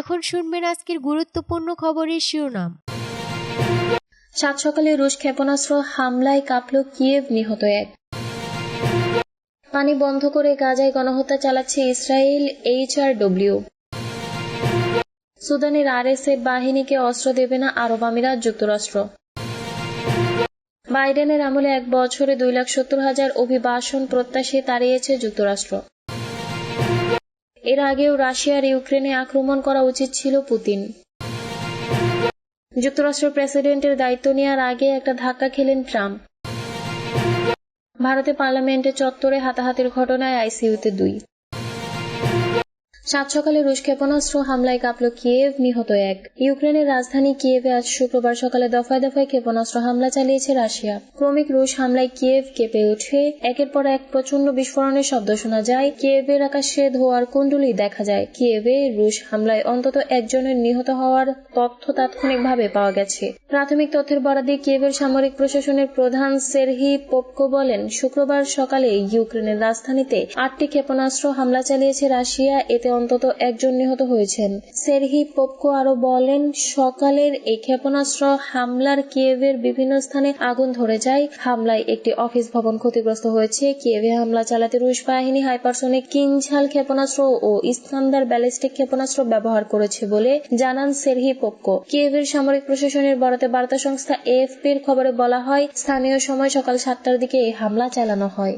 এখন শুনবেন আজকের গুরুত্বপূর্ণ খবরের শিরোনাম। সাত সকালে রুশ ক্ষেপণাস্ত্র হামলায় কাঁপল কিয়েভ, নিহত এক। পানি বন্ধ করে গাজায় গণহত্যা চালাচ্ছে ইসরায়েল এইচআরডব্লিউ সুদানের আরএসএফ বাহিনীকে অস্ত্র দেবে না আরব আমিরাত যুক্তরাষ্ট্র। বাইডেনের আমলে এক বছরে দুই লাখ সত্তর হাজার অভিবাসন প্রত্যাশী তাড়িয়েছে যুক্তরাষ্ট্র। এর আগেও রাশিয়ার ইউক্রেনে আক্রমণ করা উচিত ছিল পুতিন। যুক্তরাষ্ট্র প্রেসিডেন্টের দায়িত্ব নেওয়ার আগে একটা ধাক্কা খেলেন ট্রাম্প। ভারতে পার্লামেন্টে চত্বরে হাতাহাতির ঘটনায় আইসিইউতে দুই। সাত সকালে রুশ ক্ষেপণাস্ত্র হামলায় কাঁপল কিয়েভ, নিহত এক। ইউক্রেনের রাজধানী কিয়েভে আজ শুক্রবার সকালে দফায় দফায় ক্ষেপণাস্ত্র হামলা চালিয়েছে রাশিয়া। ক্রমিক রুশ হামলায় কিয়েভ কেঁপে উঠে একের পর এক প্রচণ্ড বিস্ফোরণের শব্দ শোনা যায়। কিয়েভের আকাশে ধোয়ার কুণ্ডলি দেখা যায়। কিয়েভে রুশ হামলায় অন্তত একজনের নিহত হওয়ার তথ্য তাৎক্ষণিকভাবে পাওয়া গেছে। প্রাথমিক তথ্যের বরাদে কিয়েভের সামরিক প্রশাসনের প্রধান সেরহি পোপকো বলেন, শুক্রবার সকালে ইউক্রেনের রাজধানীতে আটটি ক্ষেপণাস্ত্র হামলা চালিয়েছে রাশিয়া। এতে অন্তত একজন নিহত হয়েছেন। সেরহি পোপকো আরও বলেন, সকালের এই ক্ষেপণাস্ত্র হামলার কিয়েভের বিভিন্ন স্থানে আগুন ধরে যায়। হামলায় একটি অফিস ভবন ক্ষতিগ্রস্ত হয়েছে। কিয়েভে হামলা চালাতে রুশ বাহিনী, হাইপারসোনিক কিনঝাল ক্ষেপণাস্ত্র ও ইস্কান্দার ব্যালিস্টিক ক্ষেপণাস্ত্র ব্যবহার করেছে বলে জানান সেরহি পোপকো। কিয়েভের সামরিক প্রশাসনের বরাতে বার্তা সংস্থা এএফপির খবরে বলা হয়, স্থানীয় সময় সকাল সাতটার দিকে এই হামলা চালানো হয়।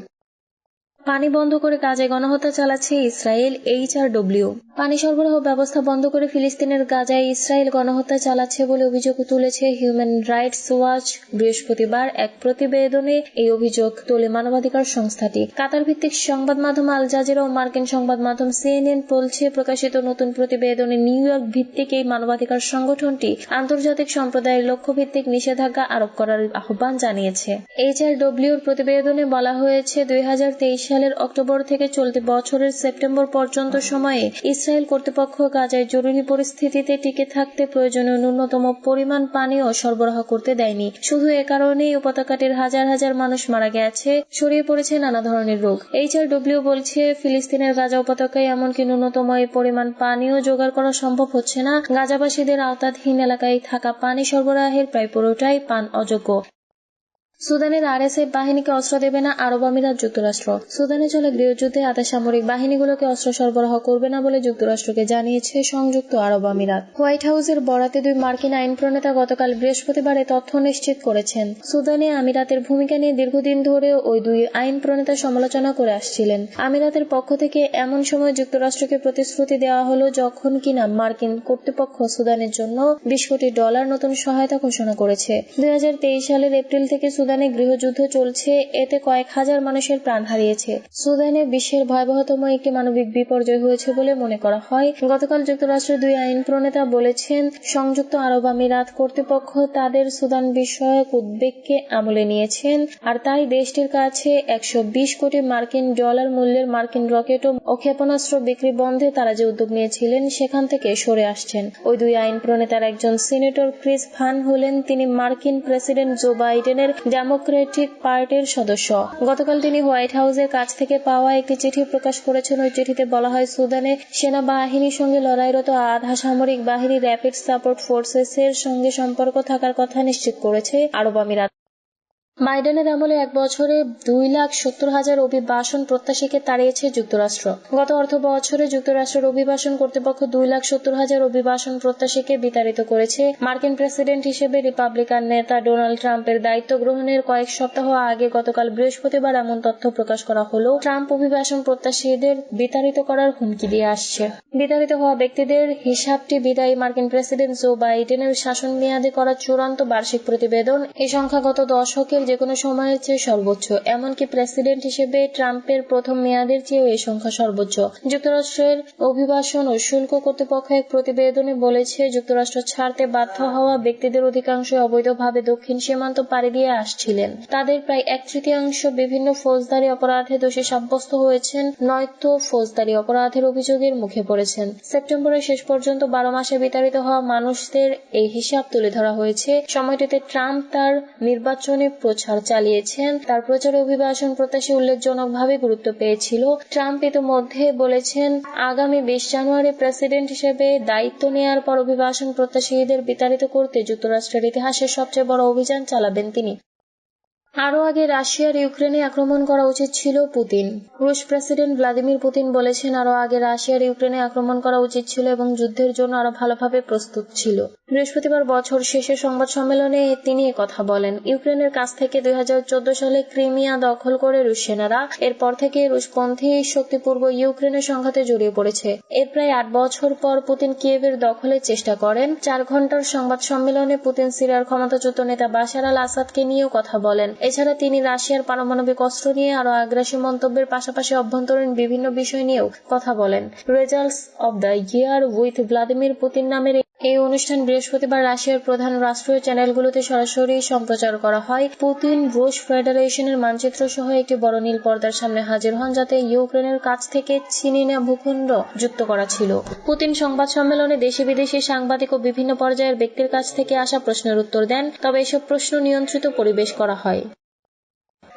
পানি বন্ধ করে কাজে গণহত্যা চালাচ্ছে ইসরায়েল এইচআরডব্লিউ পানি সরবরাহ ব্যবস্থা বন্ধ করে ফিলিস্তিনের গাজায় ইসরায়েল গণহত্যা চালাচ্ছে বলে অভিযোগ তুলেছে হিউম্যান রাইটস ওয়াচ বৃহস্পতিবার এক প্রতিবেদনে এই অভিযোগ তোলে মানবাধিকার সংস্থাটি। কাতার ভিত্তিক সংবাদ মাধ্যম আল জাজিরা ও মার্কিন সংবাদ মাধ্যম সিএনএন বলছে, প্রকাশিত নতুন প্রতিবেদনে নিউ ইয়র্ক ভিত্তিক এই মানবাধিকার সংগঠনটি আন্তর্জাতিক সম্প্রদায়ের লক্ষ্য ভিত্তিক নিষেধাজ্ঞা আরোপ করার আহ্বান জানিয়েছে। এইচআরডব্লিউর প্রতিবেদনে বলা হয়েছে, দুই হাজার তেইশ সালের অক্টোবর থেকে চলতি বছরের সেপ্টেম্বর পর্যন্ত সময়ে কর্তৃপক্ষ গাজায় জরুরি পরিস্থিতিতে টিকে থাকতে প্রয়োজনীয় ন্যূনতম পরিমাণ পানিও সরবরাহ করতে দেয়নি। শুধু এ কারণেই উপত্যকাটির হাজার হাজার মানুষ মারা গেছে, ছড়িয়ে পড়েছে নানা ধরনের রোগ। এইচআরডব্লিউ বলছে, ফিলিস্তিনের গাজা উপত্যকায় এমনকি ন্যূনতম এই পরিমাণ পানিও জোগাড় করা সম্ভব হচ্ছে না। গাজাবাসীদের আওতাধীন এলাকায় থাকা পানি সরবরাহের প্রায় পুরোটাই পান অযোগ্য। সুদানের আরএসএফ বাহিনীকে অস্ত্র দেবে না আরব আমিরাত যুক্তরাষ্ট্র। সুদানে চলে গৃহযুদ্ধে আধা সামরিক বাহিনীগুলোকে অস্ত্র সরবরাহ করবে না বলে যুক্তরাষ্ট্রকে জানিয়েছে সংযুক্ত আরব আমিরাত। হোয়াইট হাউসের বরাতে দুই মার্কিন আইন প্রণেতা গতকাল বৃহস্পতিবার তথ্য নিশ্চিত করেছেন। সুদানে আমিরাতের ভূমিকা নিয়ে দীর্ঘদিন ধরে ওই দুই আইন প্রণেতা সমালোচনা করে আসছিলেন। আমিরাতের পক্ষ থেকে এমন সময় যুক্তরাষ্ট্রকে প্রতিশ্রুতি দেওয়া হলো যখন কিনা মার্কিন কর্তৃপক্ষ সুদানের জন্য বিশ কোটি ডলার নতুন সহায়তা ঘোষণা করেছে। দুই হাজার তেইশ সালের এপ্রিল থেকে সুদানে গৃহযুদ্ধ চলছে, এতে কয়েক হাজার মানুষের প্রাণ হারিয়েছে। সুদানে বিশ্বের ভয়াবহতম একটি মানবিক বিপর্যয় হয়েছে বলে মনে করা হয়। গতকাল যুক্তরাষ্ট্রের দুই আইন প্রণেতা বলেছেন, সংযুক্ত আরব আমিরাত কর্তৃপক্ষ তাদের সুদান বিষয়ক উদ্বেগকে আমলে নিয়েছেন, আর তাই দেশটির কাছে একশো বিশ কোটি মার্কিন ডলার মূল্যের মার্কিন রকেট ও ক্ষেপণাস্ত্র বিক্রি বন্ধে তারা যে উদ্যোগ নিয়েছিলেন, সেখান থেকে সরে আসছেন। ওই দুই আইন প্রণেতার একজন সিনেটর ক্রিস ফান হলেন, তিনি মার্কিন প্রেসিডেন্ট জো বাইডেনের ডেমোক্রেটিক পার্টির সদস্য। গতকাল তিনি হোয়াইট হাউসের কাছ থেকে পাওয়া একটি চিঠি প্রকাশ করেছেন। ওই চিঠিতে বলা হয়, সুদানে সেনাবাহিনীর সঙ্গে লড়াইরত আধা সামরিক বাহিনী র্যাপিড সাপোর্ট ফোর্সেস এর সঙ্গে সম্পর্ক থাকার কথা নিশ্চিত করেছে আরব আমিরাত। বাইডেনের আমলে এক বছরে দুই লাখ সত্তর হাজার অভিবাসন প্রত্যাশীকে তাড়িয়েছে যুক্তরাষ্ট্র। গত অর্থ বছরে যুক্তরাষ্ট্রের অভিবাসন কর্তৃপক্ষ দুই লাখ সত্তর হাজার অভিবাসন প্রত্যাশীকে বিতাড়িত করেছে। মার্কিন প্রেসিডেন্ট হিসেবে রিপাবলিকান নেতা ডোনাল্ড ট্রাম্পের দায়িত্ব গ্রহণের কয়েক সপ্তাহ আগে গতকাল বৃহস্পতিবার এমন তথ্য প্রকাশ করা হলো। ট্রাম্প অভিবাসন প্রত্যাশীদের বিতাড়িত করার হুমকি দিয়ে আসছে। বিতাড়িত হওয়া ব্যক্তিদের হিসাবটি বিদায়ী মার্কিন প্রেসিডেন্ট জো বাইডেনের শাসন মেয়াদে করা চূড়ান্ত বার্ষিক প্রতিবেদন। এই সংখ্যা গত দশকের যে কোনো সময়ের চেয়ে সর্বোচ্চ। এমনকি প্রেসিডেন্ট হিসেবে ট্রাম্পের প্রথম মেয়াদের চেয়েও এই সংখ্যা সর্বোচ্চ। যুক্তরাষ্ট্রের অভিবাসন ও শুল্ক কর্তৃপক্ষ এক প্রতিবেদনে বলেছে, যুক্তরাষ্ট্র ছাড়তে বাধ্য হওয়া ব্যক্তিদের অধিকাংশ অবৈধভাবে দক্ষিণ সীমান্ত পাড়ি দিয়ে আসছিলেন। তাদের প্রায় এক তৃতীয়াংশ বিভিন্ন ফৌজদারি অপরাধে দোষী সাব্যস্ত হয়েছেন, নয়তো ফৌজদারি অপরাধের অভিযোগের মুখে পড়েছেন। সেপ্টেম্বরের শেষ পর্যন্ত বারো মাসে বিতাড়িত হওয়া মানুষদের এই হিসাব তুলে ধরা হয়েছে। সময়টিতে ট্রাম্প তার নির্বাচনী প্রচার ছাড় চালিয়েছেন। তার প্রচার অভিবাসন প্রত্যাশী উল্লেখজনকভাবে গুরুত্ব পেয়েছিল। ট্রাম্প ইতিমধ্যে বলেছেন, আগামী বিশ জানুয়ারি প্রেসিডেন্ট হিসেবে দায়িত্ব নেয়ার পর অভিবাসন প্রত্যাশীদের বিতাড়িত করতে যুক্তরাষ্ট্রের ইতিহাসের সবচেয়ে বড় অভিযান চালাবেন তিনি। আরও আগে রাশিয়ার ইউক্রেনে আক্রমণ করা উচিত ছিল পুতিন। রুশ প্রেসিডেন্ট ভ্লাদিমির পুতিন বলেছেন, আরও আগে রাশিয়ার ইউক্রেনে আক্রমণ করা উচিত ছিল এবং যুদ্ধের জন্য আরও ভালোভাবে প্রস্তুত ছিল। বৃহস্পতিবার বছর শেষে সংবাদ সম্মেলনে তিনি কথা বলেন। ইউক্রেনের কাছ থেকে দুই হাজার চোদ্দ সালে ক্রিমিয়া দখল করে রুশ সেনারা। এরপর থেকে রুশপন্থী শক্তিপূর্ব ইউক্রেনের সংঘাতে জড়িয়ে পড়েছে। এর প্রায় আট বছর পর পুতিন কিয়েভের দখলের চেষ্টা করেন। চার ঘণ্টার সংবাদ সম্মেলনে পুতিন সিরিয়ার ক্ষমতাচ্যুত নেতা বাশার আল আসাদকে নিয়েও কথা বলেন। এছাড়া তিনি রাশিয়ার পারমাণবিক অস্ত্র নিয়ে আরও আগ্রাসী মন্তব্যের পাশাপাশি অভ্যন্তরীণ বিভিন্ন বিষয় নিয়েও কথা বলেন। Results of the year with Vladimir Putin নামের এই অনুষ্ঠান বৃহস্পতিবার রাশিয়ার প্রধান রাষ্ট্রীয় চ্যানেলগুলোতে সরাসরি সম্প্রচার করা হয়। পুতিন, রুশ ফেডারেশনের মানচিত্র সহ একটি বড় নীল পর্দার সামনে হাজির হন, যাতে ইউক্রেনের কাছ থেকে ছিনিয়ে নেওয়া ভূখণ্ড যুক্ত করা ছিল। পুতিন সংবাদ সম্মেলনে দেশি বিদেশি সাংবাদিক ও বিভিন্ন পর্যায়ের ব্যক্তির কাছ থেকে আসা প্রশ্নের উত্তর দেন, তবে এসব প্রশ্ন নিয়ন্ত্রিত পরিবেশ করা হয়।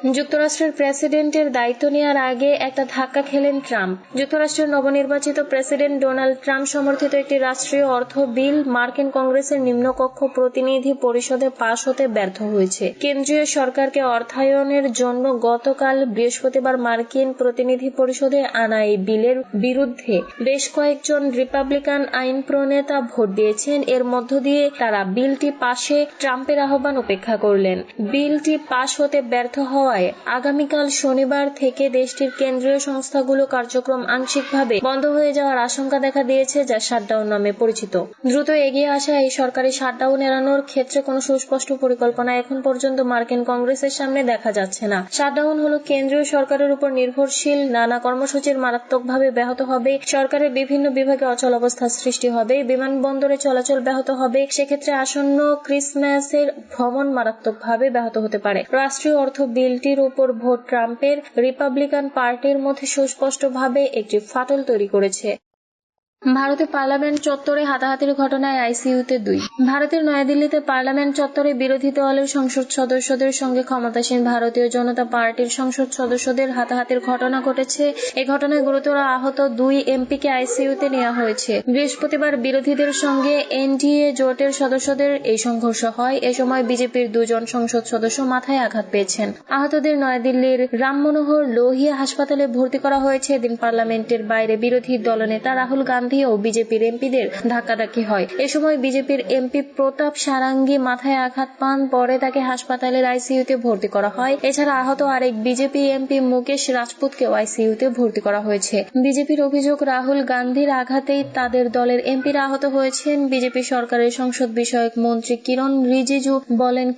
যুক্তরাষ্ট্রের প্রেসিডেন্টের দায়িত্ব নেওয়ার আগে একটা ধাক্কা খেলেন ট্রাম্প। যুক্তরাষ্ট্রের নবনির্বাচিত প্রেসিডেন্ট ডোনাল্ড ট্রাম্প সমর্থিত একটি রাষ্ট্রীয় অর্থ বিল মার্কিন কংগ্রেসের নিম্নকক্ষ প্রতিনিধি পরিষদে পাশ হতে ব্যর্থ হয়েছে। কেন্দ্রীয় সরকারকে অর্থায়নের জন্য গতকাল বৃহস্পতিবার মার্কিন প্রতিনিধি পরিষদে আনা এই বিলের বিরুদ্ধে বেশ কয়েকজন রিপাবলিকান আইন প্রণেতা ভোট দিয়েছেন। এর মধ্য দিয়ে তারা বিলটি পাশে ট্রাম্পের আহ্বান উপেক্ষা করলেন। বিলটি পাশ হতে ব্যর্থ হওয়ায় আগামীকাল শনিবার থেকে দেশটির কেন্দ্রীয় সংস্থাগুলো কার্যক্রম আংশিকভাবে বন্ধ হয়ে যাওয়ার আশঙ্কা দেখা দিয়েছে, যা শাটডাউন নামে পরিচিত। দ্রুত এগিয়ে আসা এই সরকারি শাটডাউন এড়ানোর ক্ষেত্রে কোনো সুস্পষ্ট পরিকল্পনা এখন পর্যন্ত মার্কিন কংগ্রেসের সামনে দেখা যাচ্ছে না। শাটডাউন হলো কেন্দ্রীয় সরকারের উপর নির্ভরশীল, নানা কর্মসূচির মারাত্মকভাবে ব্যাহত হবে, সরকারের বিভিন্ন বিভাগে অচল অবস্থা সৃষ্টি হবে, বিমানবন্দরে চলাচল ব্যাহত হবে, সেক্ষেত্রে আসন্ন ক্রিসমাসের ভ্রমণ মারাত্মকভাবে ব্যাহত হতে পারে। রাষ্ট্রীয় অর্থ বিলটির উপর ভোট ট্রাম্পের রিপাবলিকান পার্টির মধ্যে সুস্পষ্টভাবে একটি ফাটল তৈরি করেছে। ভারতে পার্লামেন্ট চত্বরে হাতাহাতির ঘটনায় আইসিইউতে দুই। ভারতের নয়াদিল্লিতে পার্লামেন্ট চত্বরে বিরোধী দলের সংসদ সদস্যদের সঙ্গে ক্ষমতাসীন ভারতীয় জনতা পার্টির সংসদ সদস্যদের হাতাহাতির ঘটনা ঘটেছে। এ ঘটনায় গুরুতর আহত দুই এমপিকে আইসিইউতে নেওয়া হয়েছে। বৃহস্পতিবার বিরোধীদের সঙ্গে এনডিএ জোটের সদস্যদের এই সংঘর্ষ হয়। এ সময় বিজেপির দুজন সংসদ সদস্য মাথায় আঘাত পেয়েছেন। আহতদের নয়াদিল্লির রাম মনোহর লোহিয়া হাসপাতালে ভর্তি করা হয়েছে। এদিন পার্লামেন্টের বাইরে বিরোধী দলনেতা রাহুল গান্ধী ও বিজেপির এমপিদের ধাক্কাধাক্কি হয়। এ সময় বিজেপির এমপি প্রতাপ সারাঙ্গী মাথায় আঘাত পান, পরে তাকে হাসপাতালের আইসিইউতে ভর্তি করা হয়। এছাড়া আহত আরেক বিজেপি এমপি মুকেশ রাজপুতকেও আইসিইউতে ভর্তি করা হয়েছে। বিজেপির অভিযোগ, রাহুল গান্ধীর আঘাতেই তাদের দলের এমপিরা আহত হয়েছেন। বিজেপি সরকারের সংসদ বিষয়ক মন্ত্রী কিরণ রিজিজু বলেন